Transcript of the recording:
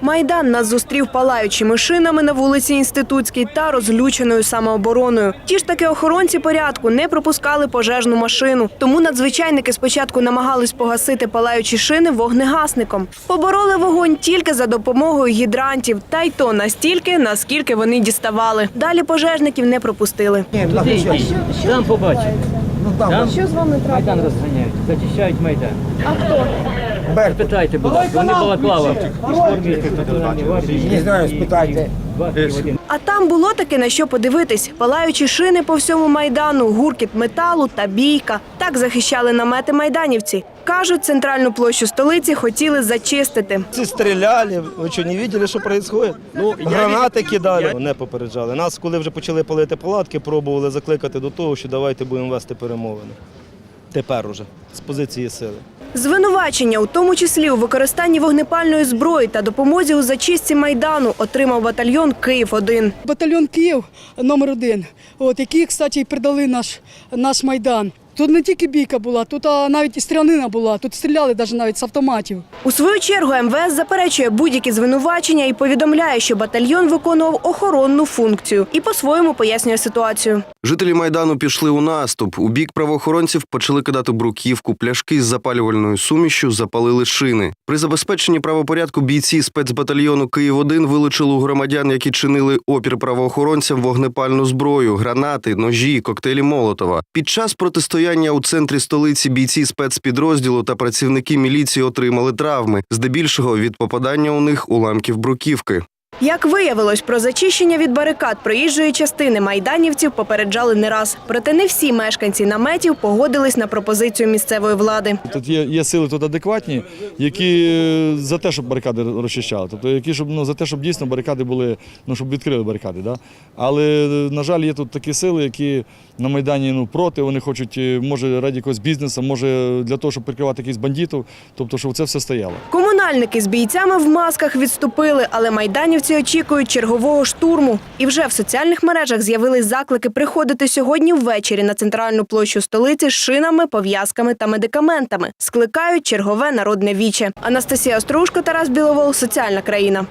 Майдан нас зустрів палаючими шинами на вулиці Інститутській та розлюченою самообороною. Ті ж таки охоронці порядку не пропускали пожежну машину. Тому надзвичайники спочатку намагались погасити палаючі шини вогнегасником. Побороли вогонь тільки за допомогою гідрантів, та й то настільки, наскільки вони діставали. Далі пожежників не пропустили. Туди йдіть, там побачите. Там Що з вами Майдан розганяють, зачищають Майдан. А хто? Питайте, будь ласка, вони балаклава. Не знаю, спитайте. А там було таки на що подивитись: палаючі шини по всьому майдану, гуркіт металу та бійка. Так захищали намети майданівці. Кажуть, центральну площу столиці хотіли зачистити. Все стреляли, ви що, не бачили, що відбувається? Ну, Гранати кидали. Не попереджали. Нас, коли вже почали палити палатки, пробували закликати до того, що давайте будемо вести перемовини. Тепер уже, з позиції сили. Звинувачення, у тому числі у використанні вогнепальної зброї та допомозі у зачистці майдану, отримав батальйон Київ 1 Батальйон Київ номер один, от, який, кстати, і придали наш, наш Майдан. Тут не тільки бійка була, тут а, навіть і стрілянина була, тут стріляли навіть, навіть з автоматів. У свою чергу МВС заперечує будь-які звинувачення і повідомляє, що батальйон виконував охоронну функцію і по-своєму пояснює ситуацію. Жителі майдану пішли у наступ. У бік правоохоронців почали кидати бруківку, пляшки з запалювальною сумішю, запалили шини. При забезпеченні правопорядку бійці спецбатальйону Київ 1 вилучили у громадян, які чинили опір правоохоронцям вогнепальну зброю, гранати, ножі, коктейлі Молотова. Під час протистояння у центрі столиці бійці спецпідрозділу та працівники міліції отримали травми, здебільшого від попадання у них уламків бруківки. Як виявилось, про зачищення від барикад проїжджої частини майданівців попереджали не раз. Проте не всі мешканці наметів погодились на пропозицію місцевої влади. Тут є, є сили тут адекватні, які е, за те, щоб барикади розчищали. Тобто, які щоб ну за те, щоб дійсно барикади були, ну щоб відкрили барикади. Да? Але е, на жаль, є тут такі сили, які на майдані ну проти. Вони хочуть, е, може, раді якогось бізнесу, може для того, щоб прикривати якихось бандитів. Тобто, щоб це все стояло. Комунальники з бійцями в масках відступили, але майданівці очікують чергового штурму. І вже в соціальних мережах з'явились заклики приходити сьогодні ввечері на центральну площу столиці з шинами, пов'язками та медикаментами. Скликають чергове народне віче. Анастасія Острушко, Тарас Біловол, соціальна країна.